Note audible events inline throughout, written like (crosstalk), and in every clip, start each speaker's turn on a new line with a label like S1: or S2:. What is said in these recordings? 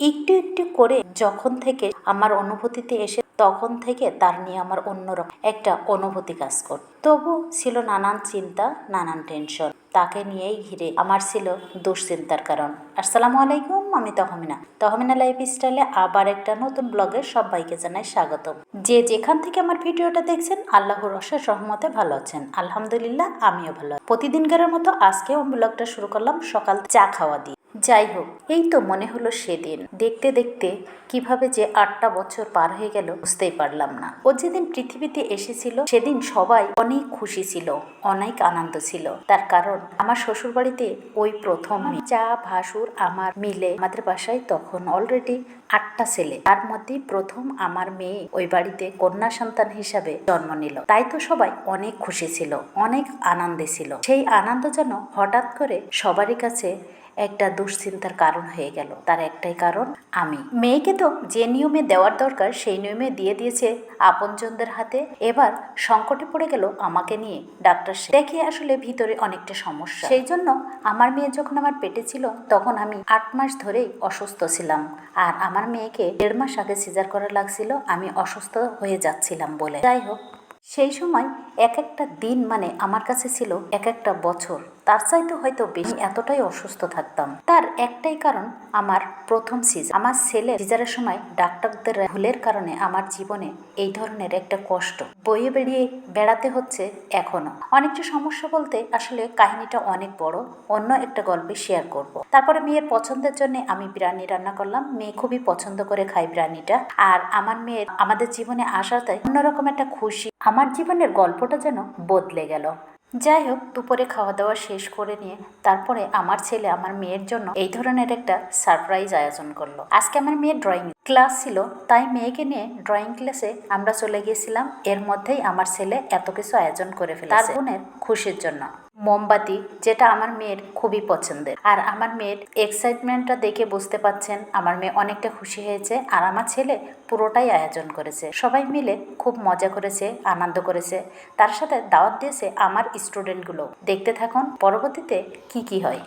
S1: একটু একটু করে যখন থেকে আমার অনুভূতিতে এসে তখন থেকে তার নিয়ে আমার অন্যরকম একটা অনুভূতি কাজ করত তবু ছিল নানান চিন্তা, নানান টেনশন তাকে নিয়েই ঘিরে আমার ছিল দুশ্চিন্তার কারণ। আসসালামু আলাইকুম, আমি তহমিনা। তহমিনা লাইফ স্টাইলে আবার একটা নতুন ব্লগে সবাইকে জানাই স্বাগতম। যে যেখান থেকে আমার ভিডিওটা দেখছেন, আল্লাহর অশেষ রহমতে ভালো আছেন। আলহামদুলিল্লাহ, আমিও ভালো আছি। প্রতিদিনকারের মতো আজকেও ব্লগটা শুরু করলাম সকাল চা খাওয়া দিয়ে। যাই হোক, এই তো মনে হলো সেদিন। দেখতে দেখতে কীভাবে যে আটটা বছর পার হয়ে গেল বুঝতেই পারলাম না। ও যেদিন পৃথিবীতে এসেছিল, সেদিন সবাই অনেক খুশি ছিল, অনেক আনন্দ ছিল। তার কারণ, আমার শ্বশুর বাড়িতে ওই প্রথম চা ভাসুর আমার মিলে আমাদের বাসায় তখন অলরেডি আটটা ছেলে। তার মধ্যে প্রথম আমার মেয়ে ওই বাড়িতে কন্যা সন্তান হিসাবে জন্ম নিল। তাই তো সবাই অনেক খুশি ছিল, অনেক আনন্দে ছিল। সেই আনন্দ যেন হঠাৎ করে সবারই কাছে একটা দুশ্চিন্তার কারণ হয়ে গেল। তার একটাই কারণ, আমি। মেয়েকে তো যে নিয়মে দেওয়ার দরকার, সেই নিয়মে দিয়ে দিয়েছে আপনজনদের হাতে। এবার সংকটে পড়ে গেল আমাকে নিয়ে। ডাক্তার। দেখে আসলে ভিতরে অনেকটা সমস্যা। সেই জন্য আমার মেয়ে যখন আমার পেটে ছিল, তখন আমি আট মাস ধরেই অসুস্থ ছিলাম। আর আমার মেয়েকে দেড় মাস আগে সিজার করা লাগছিল, আমি অসুস্থ হয়ে যাচ্ছিলাম বলে। যাই হোক, সেই সময় এক একটা দিন মানে আমার কাছে ছিল এক একটা বছর। তার চাইতে হয়তো বেশি এতটাই অসুস্থ থাকতাম। তার একটাই কারণ আমার প্রথম সিজার আমার ছেলে সিজারের সময় ডাক্তারদের ভুলের কারণে আমার জীবনে এই ধরনের একটা কষ্ট বইয়ে বেরিয়ে বেড়াতে হচ্ছে এখনও। অনেকটা সমস্যা বলতে আসলে কাহিনীটা অনেক বড়, অন্য একটা গল্পে শেয়ার করব। তারপরে মেয়ের পছন্দের জন্য আমি বিরিয়ানি রান্না করলাম। মেয়ে খুবই পছন্দ করে খায় বিরিয়ানিটা। আর আমার মেয়ের, আমাদের জীবনে আসাতে অন্যরকম একটা খুশি। আমার জীবনের গল্পটা যেন বদলে গেল। যাই হোক দুপুরে খাওয়া দাওয়া শেষ করে নিয়ে তারপরে আমার ছেলে আমার মেয়ের জন্য এই ধরনের একটা সারপ্রাইজ আয়োজন করল। আজকে আমার মেয়ের ড্রয়িং ক্লাস ছিল, তাই মেয়েকে নিয়ে ড্রয়িং ক্লাসে আমরা চলে গিয়েছিলাম। এর মধ্যেই আমার ছেলে এত কিছু আয়োজন করে ফেলেছে। তার বোনের খুশির জন্য। মোমবাতি যেটা আমার মেয়ের খুবই পছন্দের। আর আমার মেয়ের এক্সাইটমেন্টটা দেখে বুঝতে পাচ্ছেন আমার মেয়ে অনেকটা খুশি হয়েছে আর আমার ছেলে পুরোটাই আয়োজন করেছে। সবাই মিলে খুব মজা করেছে আনন্দ করেছে। তার সাথে দাওয়াত দিয়েছে আমার স্টুডেন্টগুলো দেখতে থাকুন পরবর্তীতে কি কি হয়।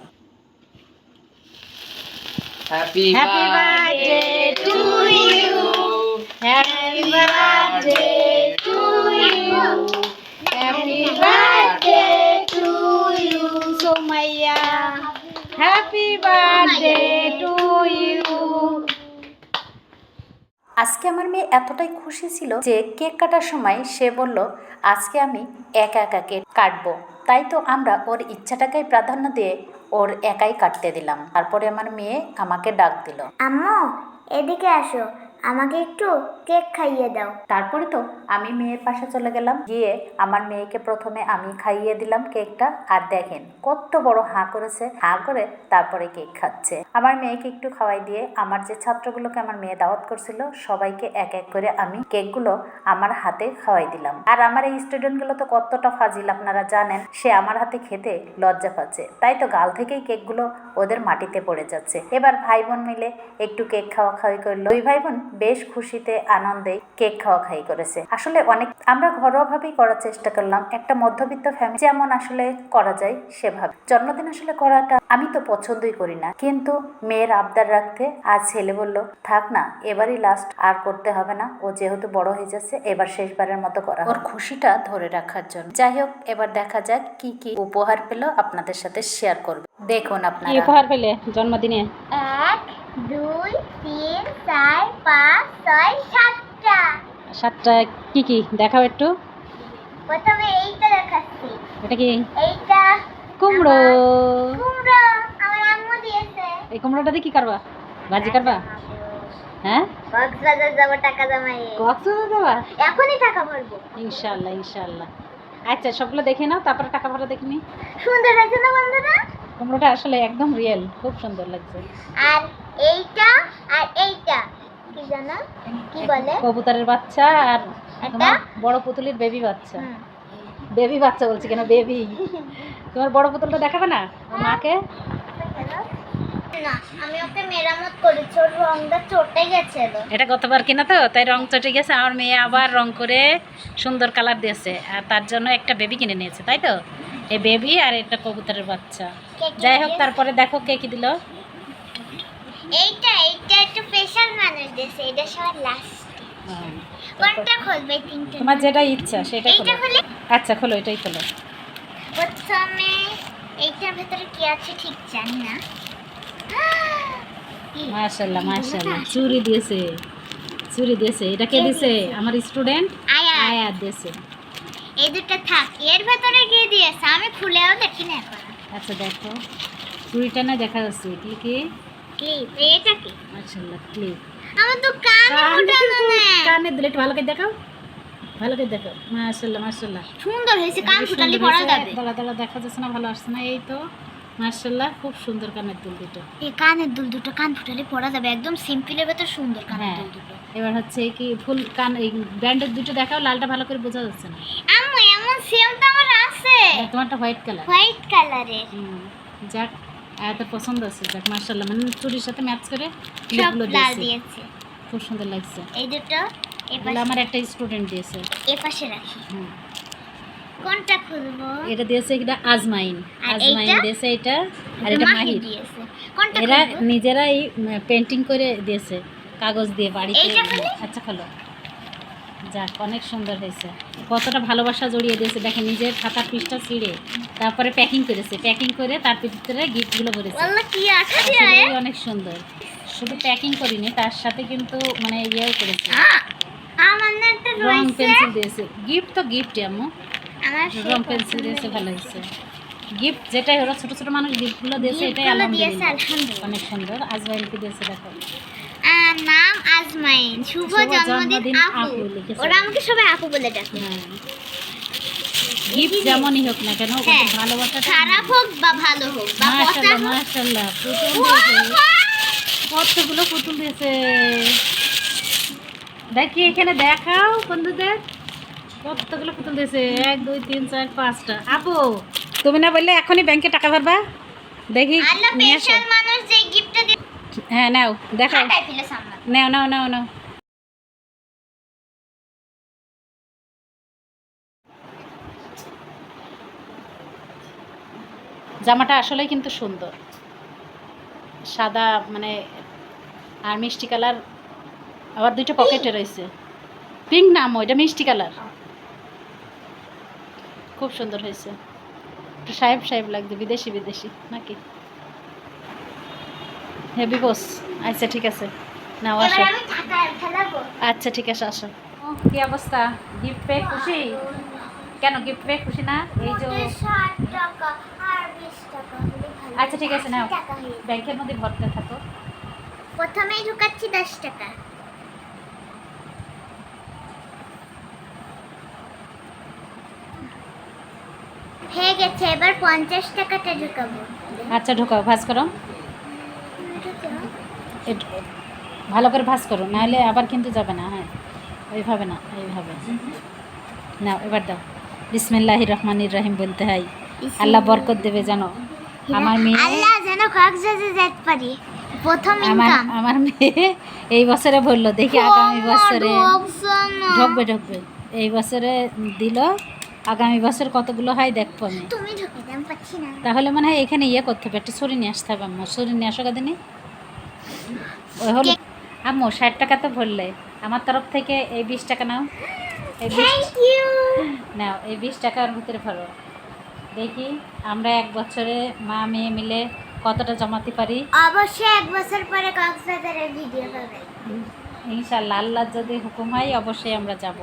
S2: Happy,
S3: Happy birthday to you. Happy birthday to you. Happy birthday to you, Somaya. Happy birthday to you.
S1: আজকে আমার মেয়ে এতটাই খুশি ছিল যে কেক কাটার সময় সে বলল, আজকে আমি একা একা কেক কাটবো। তাই তো আমরা ওর ইচ্ছাটাকেই প্রাধান্য দিয়ে ওর একাই কাটতে দিলাম। তারপরে আমার মেয়ে আমাকে ডাক দিল।
S4: আম্মু, এদিকে আসো। আমাকে একটু কেক খাইয়ে দাও।
S1: তারপরে তো আমি মেয়ের পাশে চলে গেলাম, গিয়ে আমার মেয়েকে প্রথমে আমি খাইয়ে দিলাম কেকটা। আর দেখেন কত বড় হাঁ করেছে, হাঁ করে তারপরে কেক খাচ্ছে। আমার মেয়েকে একটু খাওয়াই দিয়ে আমার যে ছাত্রগুলোকে আমার মেয়ে দাওয়াত করছিল, সবাইকে এক এক করে আমি কেকগুলো আমার হাতে খাওয়াই দিলাম। আর আমার এই স্টুডেন্টগুলো তো কতটা ফাজিল আপনারা জানেন, সে আমার হাতে খেতে লজ্জা পাচ্ছে। তাই তো গাল থেকেই কেকগুলো ওদের মাটিতে পড়ে যাচ্ছে। এবার ভাই বোন মিলে একটু কেক খাওয়া খাওয়াই করল। দুই ভাই বোন বেশ খুশিতে আনন্দে কেক খাওয়া খাই করেছে। আসলে অনেক আমরা ঘরোয়াভাবেই করার চেষ্টা করলাম। একটা মধ্যবিত্ত ফ্যামিলি যেমন আসলে করা যায় সেভাবে। জন্মদিন আসলে করাটা আমি তো পছন্দই করি না। কিন্তু মেয়ের আবদার রাখতে আজ ছেলে বলল থাক না এবারই লাস্ট আর করতে হবে না। ও যেহেতু বড় হয়ে যাচ্ছে এবার শেষবারের মতো করা ওর খুশিটা ধরে রাখার জন্য। যাই হোক এবার দেখা যাক কি কি উপহার পেল আপনাদের সাথে শেয়ার করবে। দেখুন
S3: কি
S1: আপনারা
S3: উপহার পেলে জন্মদিনে?
S4: দুই তিন চার পাঁচ ছয় সাতটা।
S3: সাতটা কি কি? দেখাও একটু।
S4: প্রথমে এইটা দেখাচ্ছি।
S3: এটা কি?
S4: এইটা
S3: কুমড়ো।
S4: কুমড়ো আমার আম্মু দিয়েছে।
S3: এই কুমড়োটা দিয়ে কি করবা ভাজি করবা হ্যাঁ?
S4: কক্সবাজার যাব টাকা জমাইয়ে।
S3: কক্সবাজার যাবা?
S4: এখনই টাকা ভরবো।
S3: আচ্ছা সবগুলো দেখে নাও তারপরে টাকা ভরা দেখে নি।
S4: সুন্দর হয়েছে না বন্ধুরা?
S3: কুমড়োটা আসলে একদম রিয়েল খুব সুন্দর লাগছে।
S4: আর এইটা আর এইটা। কি জানো? কি বলে?
S3: কবুতরের বাচ্চা আর তোমার বড় পুতুলির বেবি বাচ্চা। বেবি বাচ্চা বলছি কেন? বেবি তোমার বড় পুতুলটা দেখাবে না? মাকে?
S4: না আমি ওকে মেরামত করেছি। ওর রংটা চটে গেছিল
S3: এটা গতবার কিনা তো? তাই রং চটে গেছে। আমার মেয়ে আবার রং করে সুন্দর কালার দিয়েছে। আর তার জন্য একটা বেবি কিনে নিয়েছে তাই তো? এই বেবি আর এটা কবুতরের বাচ্চা। যাই হোক তারপরে দেখো কে কি দিল।
S4: এইটা এইটা একটা আছে এটা সবার লাস্ট
S3: হ্যাঁ।
S4: কোনটা খুলবে তিনটে?
S3: তোমার যেটা ইচ্ছা সেটা খোলো। আচ্ছা খোলো এটাই খোলো।
S4: প্রথমে এইটার ভেতরে কি আছে ঠিক জানি না। (gasps)
S3: মাশাল্লাহ মাশাল্লাহ চুরি দিয়েছে চুরি দিয়েছে। এটা কে দিয়েছে? আমার স্টুডেন্ট
S4: আয়া
S3: আয়াত দিয়েছে।
S4: এই দুটো থাক এর ভেতরে কি দিয়েছে? আমি খুলেও দেখি না এখন।
S3: আচ্ছা দেখো। চুরিটা না দেখা যাচ্ছে কি কি?
S4: ক্লিপ এটা কি?
S3: মাশাল্লাহ ক্লিপ
S4: আমার তো কান
S3: কানে দিলে একটু ভালো করে দেখাও। ভালো করে দেখো মাশাল্লাহ মাশাল্লাহ
S4: সুন্দর হয়েছে কান ফুটালি পড়া। যাবে।
S3: দাঁড়া দাঁড়া দেখা যাচ্ছে না ভালো আসছে না। এই তো মাশাল্লাহ খুব সুন্দর কানের দুল দুটো।
S4: এই কানের দুল দুটো কান ফুটালে পড়া যাবে একদম সিম্পলের ভেতর সুন্দর কানের
S3: হ্যাঁ।
S4: দুল দুটো।
S3: এবার হচ্ছে কি ফুল কান এই ব্যান্ডের দুটো দেখাও লালটা ভালো করে বোঝা যাচ্ছে না।
S4: আম্মু এমন সেম তো আমার আছে।
S3: তোমারটা হোয়াইট কালার
S4: হোয়াইট কালারের
S3: যাক এত পছন্দ আছে যাক মার্শাল্লাহ মানে চুরির সাথে ম্যাচ করে ক্লিপগুলো দিয়েছে। খুব সুন্দর লাগছে।
S4: এই দুটো
S3: এগুলো আমার একটা স্টুডেন্ট দিয়েছে।
S4: এ পাশে রাখি।
S3: হুম।
S4: কোনটা খুলবো?
S3: এটা দিয়েছে এটা আজমাইন। আজমাইন? দিয়েছে এটা আর
S4: এটা
S3: এটা
S4: মাহি দিয়েছে। কোনটা
S3: এরা নিজেরাই পেন্টিং করে দিয়েছে। কাগজ দিয়ে বাড়িতে আচ্ছা খোলো। যাক অনেক সুন্দর হয়েছে। কতটা ভালোবাসা জড়িয়ে দিয়েছে। দেখেন নিজের খাতার পিসটা ছিঁড়ে তারপরে প্যাকিং করেছে। প্যাকিং করে তার ভিতরে গিফটগুলো করেছে
S4: দিয়ে
S3: আসলেই অনেক সুন্দর। শুধু প্যাকিং করিনি তার সাথে কিন্তু মানে ইয়েও করেছে।
S4: না
S3: রং পেন্সিল দিয়েছে। গিফট তো গিফট আম্মু।
S4: আমার
S3: রং পেন্সিল দিয়েছে ভালো হয়েছে। গিফট যেটাই হলো ছোট ছোট মানুষ গিফটগুলো দিয়েছে এটাই আলহামদুলিল্লাহ। অনেক সুন্দর। আজমাইলকে দিয়েছে দেখো।
S4: আর শুভ জন্মদিন আপু। ওরা আমাকে সবাই আপু বলে ডাকে।
S3: হ্যাঁ। গিফট যেমনই হোক না কেন
S4: হ্যাঁ। খারাপ হোক বা ভালো হোক বা পচা।
S3: কতগুলো পুতুল দিয়েছে। দেখি এখানে দেখাও বন্ধুদের। কতগুলো পুতুল দিয়েছে? এক দুই তিন চার পাঁচটা। আপু তুমি না বললে এখনই ব্যাংকে টাকা ভরবা? দেখি
S4: মানুষ যে গিফটটা
S3: হ্যাঁ নাও দেখাও। নাও নাও নাও নাও। জামাটা আসলেই কিন্তু সুন্দর। সাদা মানে আর মিষ্টি কালার আবার দুইটা পকেটে রয়েছে। পিঙ্ক নাম ওইটা মিষ্টি কালার। খুব সুন্দর হয়েছে। একটু সাহেব সাহেব লাগছে বিদেশি বিদেশি নাকি? হেভি বস আচ্ছা ঠিক আছে। নাও আসো। আচ্ছা ঠিক আছে আসো। কি অবস্থা? গিফট পেয়ে খুশি? কেন গিফট পেয়ে খুশি না? এই যে
S4: ষাট টাকা আর বিশ টাকা। হলে ভালো।
S3: আচ্ছা, ঠিক আছে, নাও। ব্যাংকের মধ্যে ভরতে থাকো।
S4: প্রথমেই ঢুকাচ্ছি দশ টাকা। হয়ে গেছে এবার পঞ্চাশ টাকাটা ঢুকাবো।
S3: আচ্ছা ঢোকাও ভাজ করো। ভালো করে ভাজ করো নাহলে আবার কিন্তু যাবে না হ্যাঁ। ওইভাবে না এইভাবে। না এবার দাও। বিসমিল্লাহির রহমানির রহিম বলতে হয়। আল্লাহ বরকত দেবে জানো। আমার মেয়ে
S4: আল্লাহ যেন কক্সবাজার যেতে পারি প্রথম
S3: আমার
S4: ইনকাম
S3: আমার মেয়ে এই বছরে বলল দেখি আগামী বছরে ঢুকবে ঢুকবে। এই বছরে দিল আগামী বছর কতগুলো হয় দেখব আমি। তাহলে মনে হয় এখানে ইয়ে করতে হবে একটা ছুরি নিয়ে আসতে হবে আমার ছুরি নিয়ে আসো কাদিনি। ওই হলো আম্মু ষাট টাকা তো ভরলে। আমার তরফ থেকে এই বিশ টাকা নাও। এই নাও এই বিশ টাকার ভিতরে ভরো। দেখি আমরা এক বছরে মা মেয়ে মিলে কতটা জমাতে পারি।
S4: অবশ্যই এক বছর পরে ভিডিও পাবে।
S3: আল্লাহ যদি হুকুম হয় অবশ্যই আমরা যাব।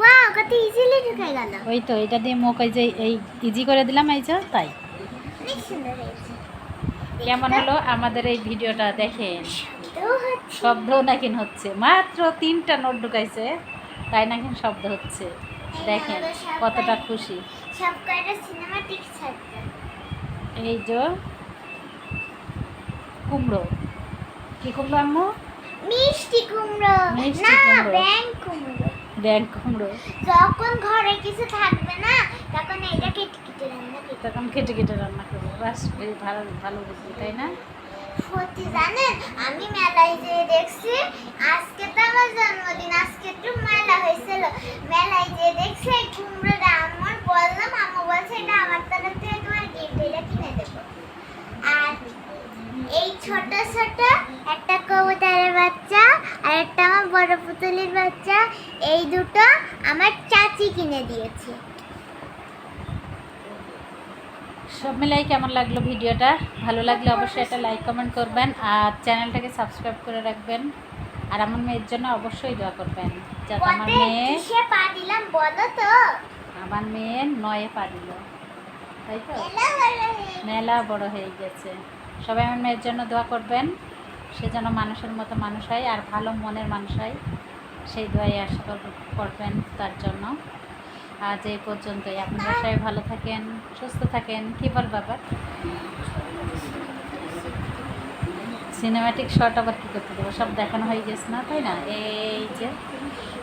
S4: ওয়াও কত ইজিলি ঢুকে গেল।
S3: ওই তো এটা দিয়ে মুখ ওই যে এই ইজি করে দিলাম এই যে তাই। কেমন হলো আমাদের এই ভিডিওটা দেখেন। শব্দ নাকি হচ্ছে। মাত্র তিনটা নোট ঢুকাইছে তাই নাকি শব্দ হচ্ছে। দেখেন কতটা খুশি। এই যে কুমড়ো। কি কুমড়ো আম্মু?
S4: মিষ্টি কুমড়ো।
S3: মিষ্টি
S4: না ব্যাং কুমড়ো।
S3: ব্যাগ কুমড়ো।
S4: যখন ঘরে কিছু থাকবে না তখন এটা কেটে কেটে রান্না করতে
S3: তখন কেটে কেটে রান্না করব। বাস ভালো ভালো বুদ্ধি তাই না?
S4: সত্যি জানেন? আমি মেলায় যেয়ে দেখছি আজকে তো আমার জন্মদিন আজকে একটু মেলা হয়েছিল মেলায় যেয়ে দেখছি এই কুমড়োটা আমার বললাম আম্মু বলছে এটা আমার তরফ থেকে তোমার গিফট এটা কিনে দেবো আর এই ছোট ছোট একটা কবুতরের বাচ্চা আর বড় পুতুলের বাচ্চা এই দুটো আমার চাচি কিনে দিয়েছে
S3: সব মিলাই কেমন লাগল ভিডিওটা? ভালো লাগলে অবশ্যই একটা লাইক কমেন্ট করবেন আর চ্যানেলটাকে সাবস্ক্রাইব করে রাখবেন। আর আমার মেয়ের জন্য অবশ্যই দোয়া করবেন যাতে আমার মেয়ে
S4: পা দিলাম বলো তো?
S3: আমার মেয়ে নয়ে পা দিল। তাই তো। মেলা বড় হয়ে গেছে। সবাই আমার মেয়ের জন্য দোয়া করবেন। সে যেন মানুষের মতো মানুষ হয় আর ভালো মনের মানুষ হয় সেই দোয়াই আশা কর- করবেন তার জন্য। আজ এই পর্যন্তই। আপনারা সবাই ভালো থাকেন সুস্থ থাকেন। কী বল বাবা? সিনেমাটিক শট আবার কী করতে দেবো? সব দেখানো হয়ে গেছে না তাই না? এই যে।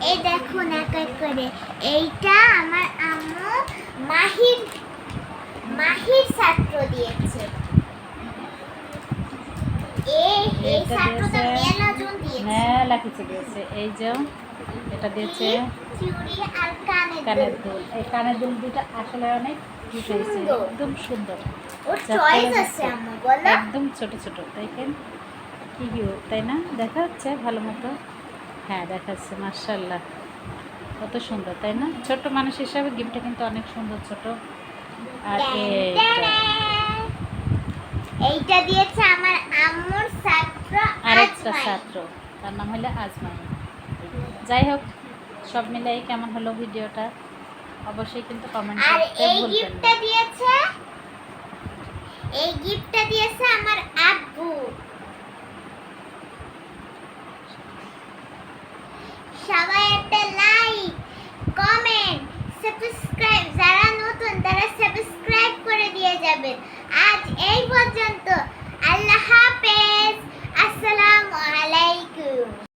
S4: এই দেখুন এক এক করে। এইটা আমার আম্মু মাহির মাহির ছাত্র দিয়েছে। মেলা জন দিয়েছে।
S3: মেলা কিছু দিয়েছে। এই যে এটা দিয়েছে।
S4: কানের দুল।
S3: এই কানের দুল দুটো আসলে অনেক
S4: সুন্দর।
S3: একদম সুন্দর।
S4: ওর
S3: যা
S4: চয়েস
S3: করে
S4: আছে আম্মু বলো।
S3: একদম ছোট ছোট। দেখেন কি কিউট তাই না? দেখা যাচ্ছে ভালো মতো। হ্যাঁ দেখা যাচ্ছে মার্শাল্লাহ কত সুন্দর তাই না? ছোট মানুষ হিসাবে গিফটটা কিন্তু অনেক সুন্দর ছোট। আর এইটা।
S4: দিয়েছে আমার আম্মুর ছাত্র
S3: আরেকটা ছাত্র। তার নাম হলো আজমাই। যাই হোক সব মিলাই কেমন হলো ভিডিওটা? অবশ্যই কিন্তু কমেন্ট করতে
S4: এই
S3: ভুলবেন না।
S4: এই গিফটটা দিয়েছে?